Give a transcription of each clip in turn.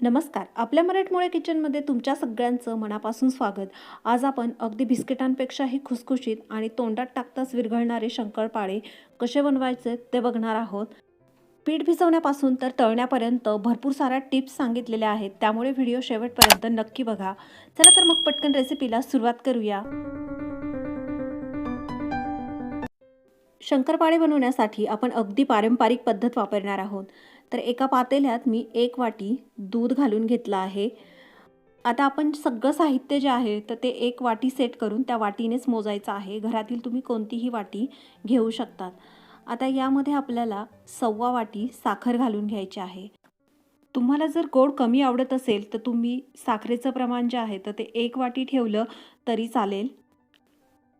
नमस्कार. आपल्या मराठमोळ्या किचनमध्ये तुमच्या सगळ्यांचं मनापासून स्वागत. आज आपण अगदी बिस्किटांपेक्षाही खुसखुशीत आणि तोंडात टाकताच विरघळणारे शंकरपाळे कसे बनवायचे ते बघणार आहोत. पीठ भिजवण्यापासून तर तळण्यापर्यंत भरपूर साऱ्या टिप्स सांगितलेल्या आहेत. त्यामुळे व्हिडिओ शेवटपर्यंत नक्की बघा. चला तर मग पटकन रेसिपीला सुरुवात करूया. शंकरपाळे बनवण्यासाठी आपण अगदी पारंपरिक पद्धत वापरणार आहोत. तर एका पातेल्यात मी एक वाटी दूध घालून घेतलं आहे. आता आपण सगळं साहित्य जे आहे तर ते एक वाटी सेट करून त्या वाटीनेच मोजायचं आहे. घरातील तुम्ही कोणतीही वाटी घेऊ शकतात. आता यामध्ये आपल्याला सव्वा वाटी साखर घालून घ्यायची आहे. तुम्हाला जर गोड कमी आवडत असेल तर तुम्ही साखरेचं प्रमाण जे आहे तर ते एक वाटी ठेवलं तरी चालेल.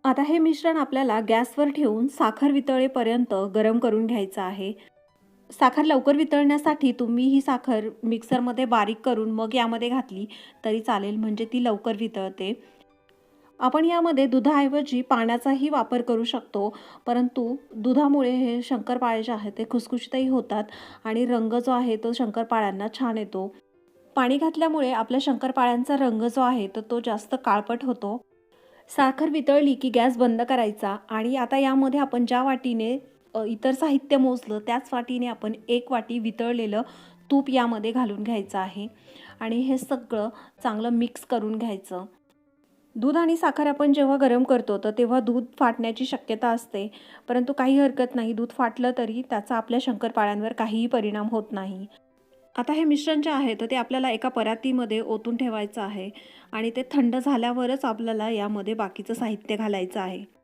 आता हे मिश्रण आपल्याला गॅसवर ठेवून साखर वितळेपर्यंत गरम करून घ्यायचं आहे. साखर लवकर वितळण्यासाठी तुम्ही ही साखर मिक्सरमध्ये बारीक करून मग यामध्ये घातली तरी चालेल म्हणजे ती लवकर वितळते. आपण यामध्ये दुधाऐवजी पाण्याचाही वापर करू शकतो परंतु दुधामुळे हे शंकरपाळे जे आहे ते खुसखुशीतही होतात आणि रंग जो आहे तो शंकरपाळ्यांना छान येतो. पाणी घातल्यामुळे आपल्या शंकरपाळ्यांचा रंग जो आहे तर तो जास्त काळपट होतो. साखर वितळली की गॅस बंद करायचा आणि आता यामध्ये आपण ज्या वाटीने इतर साहित्य मोजलं त्याच वाटीने आपण एक वाटी वितळलेलं तूप यामध्ये घालून घ्यायचं आहे. आणि हे सगळं चांगलं मिक्स करून घ्यायचं. दूध आणि साखर आपण जेव्हा गरम करतो तर तेव्हा दूध फाटण्याची शक्यता असते. परंतु काही हरकत नाही दूध फाटलं तरी त्याचा आपल्या शंकरपाळ्यांवर काहीही परिणाम होत नाही. आता हे मिश्रण जे आहे तर ते आपल्याला एका परातीमध्ये ओतून ठेवायचं आहे. आणि ते थंड झाल्यावरच आपल्याला यामध्ये बाकीचं साहित्य घालायचं आहे.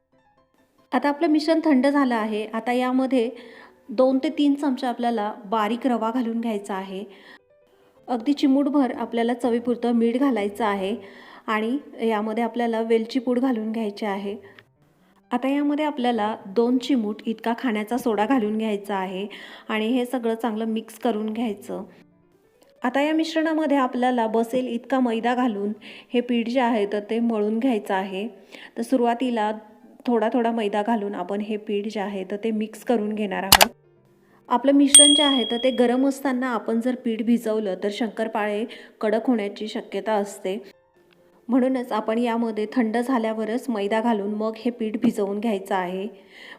आता आपलं मिश्रण थंड झालं आहे. आता यामध्ये दोन ते तीन चमचे आपल्याला बारीक रवा घालून घ्यायचा आहे. अगदी चिमूटभर आपल्याला चवीपुरतं मीठ घालायचं आहे आणि यामध्ये आपल्याला वेलची पूड घालून घ्यायची आहे. आता यामध्ये आपल्याला दोन चिमूट इतका खाण्याचा सोडा घालून घ्यायचा आहे आणि हे सगळं चांगलं मिक्स करून घ्यायचं. आता या मिश्रणामध्ये आपल्याला बसेल इतका मैदा घालून हे पीठ जे आहे तर ते मळून घ्यायचं आहे. तर सुरुवातीला थोडा थोडा मैदा घालून आपण हे पीठ जे आहे तर ते मिक्स करून घेणार आहोत. आपलं मिश्रण जे आहे तर ते गरम असताना आपण जर पीठ भिजवलं तर शंकरपाळे कडक होण्याची शक्यता असते. म्हणूनच आपण यामध्ये थंड झाल्यावरच मैदा घालून मग हे पीठ भिजवून घ्यायचं आहे.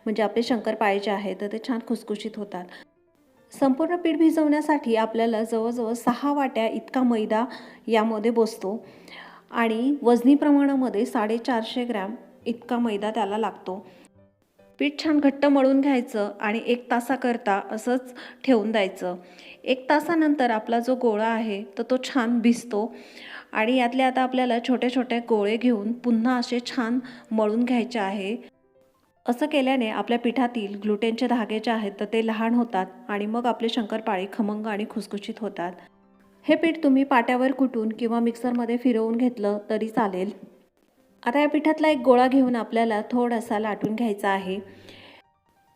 म्हणजे आपले शंकरपाळे जे आहे तर ते छान खुसखुशीत होतात. संपूर्ण पीठ भिजवण्यासाठी आपल्याला जवळजवळ सहा वाट्या इतका मैदा यामध्ये बसतो. आणि वजनी प्रमाणामध्ये साडेचारशे ग्रॅम इतका मैदा त्याला लागतो. पीठ छान घट्ट मळून घ्यायचं आणि एक तासाकरता असंच ठेवून द्यायचं. एक तासानंतर आपला जो गोळा आहे तर तो छान भिजतो. आणि यातले आता आपल्याला छोटे छोटे गोळे घेऊन पुन्हा असे छान मळून घ्यायचे आहे. असं केल्याने आपल्या पिठातील ग्लुटेनचे धागे जे आहेत तर ते लहान होतात आणि मग आपले शंकरपाळी खमंग आणि खुसखुशीत होतात. हे पीठ तुम्ही पाट्यावर कुटून किंवा मिक्सरमध्ये फिरवून घेतलं तरी चालेल. आता या पिठातला एक गोळा घेऊन आपल्याला थोडासा लाटून घ्यायचा आहे.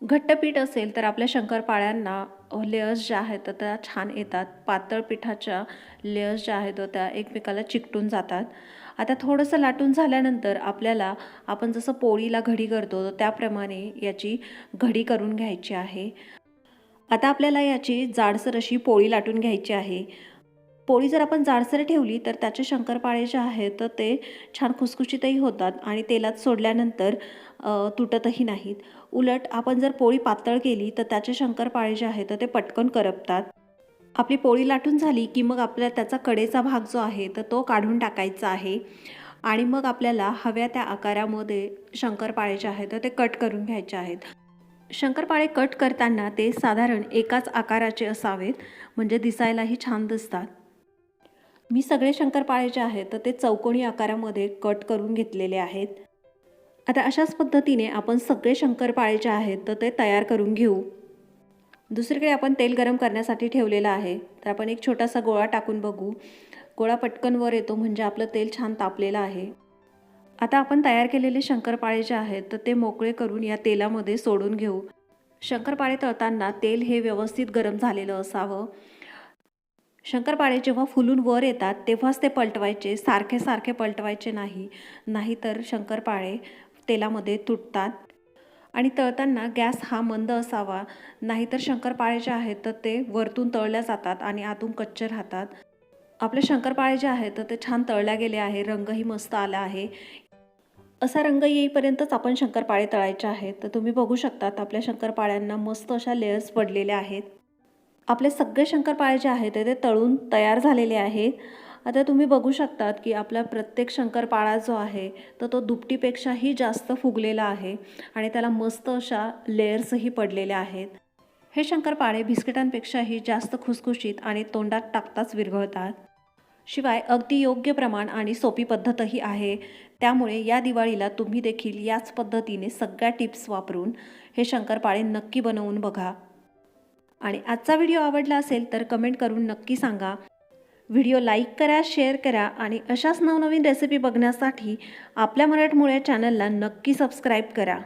घट्ट पीठ असेल तर आपल्या शंकरपाळ्यांना लेयर्स ज्या आहेत तर त्या छान येतात. पातळ पिठाच्या लेयर्स ज्या आहेत त्या एकमेकाला चिकटून जातात. आता थोडंसं लाटून झाल्यानंतर आपल्याला आपण जसं पोळीला घडी करतो त्याप्रमाणे याची घडी करून घ्यायची आहे. आता आपल्याला याची जाडसर अशी पोळी लाटून घ्यायची आहे. पोळी जर आपण जाडसर ठेवली तर त्याचे शंकरपाळे जे आहेत तर ते छान खुसखुशीतही होतात आणि तेलात सोडल्यानंतर तुटतही नाहीत. उलट आपण जर पोळी पातळ केली तर त्याचे शंकरपाळे जे आहेत तर ते पटकन करपतात. आपली पोळी लाटून झाली की मग आपल्या त्याचा कडेचा भाग जो आहे तर तो काढून टाकायचा आहे. आणि मग आपल्याला हव्या त्या आकारामध्ये शंकरपाळे जे आहेत तर ते कट करून घ्यायचे आहेत. शंकरपाळे कट करताना ते साधारण एकाच आकाराचे असावेत म्हणजे दिसायलाही छान दिसतात. मी सगळे शंकरपाळे जे आहेत तर ते चौकोनी आकारामध्ये कट करून घेतलेले आहेत. आता अशाच पद्धतीने आपण सगळे शंकरपाळे जे आहेत तर ते तयार करून घेऊ. दुसरीकडे आपण तेल गरम करण्यासाठी ठेवलेलं आहे. तर आपण एक छोटासा गोळा टाकून बघू. गोळा पटकन वर येतो म्हणजे आपलं तेल छान तापलेलं आहे. आता आपण तयार केलेले शंकरपाळे जे आहेत तर ते मोकळे करून या तेलामध्ये सोडून घेऊ. शंकरपाळे तळताना तेल हे व्यवस्थित गरम झालेलं असावं. शंकरपाळे जेव्हा फुलून वर येतात तेव्हाच ते पलटवायचे सारखे सारखे पलटवायचे नाही. नाहीतर शंकरपाळे तेलामध्ये तुटतात. आणि तळताना गॅस हा मंद असावा. नाहीतर शंकरपाळे जे आहेत तर ते वरतून तळल्या जातात आणि आतून कच्चे राहतात. आपले शंकरपाळे जे आहेत तर ते छान तळल्या गेले आहे. रंगही मस्त आला आहे. असा रंग येईपर्यंतच आपण शंकरपाळे तळायचे आहेत तर तुम्ही बघू शकतात आपल्या शंकरपाळ्यांना मस्त अशा लेयर्स पडलेल्या आहेत. आपले सगळे शंकरपाळे जे आहेत ते तळून तयार झालेले आहेत. आता तुम्ही बघू शकतात की आपला प्रत्येक शंकरपाळा जो आहे तर तो दुपटीपेक्षाही जास्त फुगलेला आहे आणि त्याला मस्त अशा लेयर्सही पडलेल्या आहेत. हे शंकरपाळे बिस्किटांपेक्षाही जास्त खुसखुशीत आणि तोंडात टाकताच विरघळतात. शिवाय अगदी योग्य प्रमाण आणि सोपी पद्धतही आहे. त्यामुळे या दिवाळीला तुम्ही देखील याच पद्धतीने सगळ्या टिप्स वापरून हे शंकरपाळे नक्की बनवून बघा. आणि आजचा व्हिडिओ आवडला असेल तर कमेंट करून नक्की सांगा. व्हिडिओ लाईक करा शेअर करा आणि अशाच नवनवीन रेसिपी बघण्यासाठी आपल्या मराठमोळ्या चॅनलला नक्की सबस्क्राईब करा.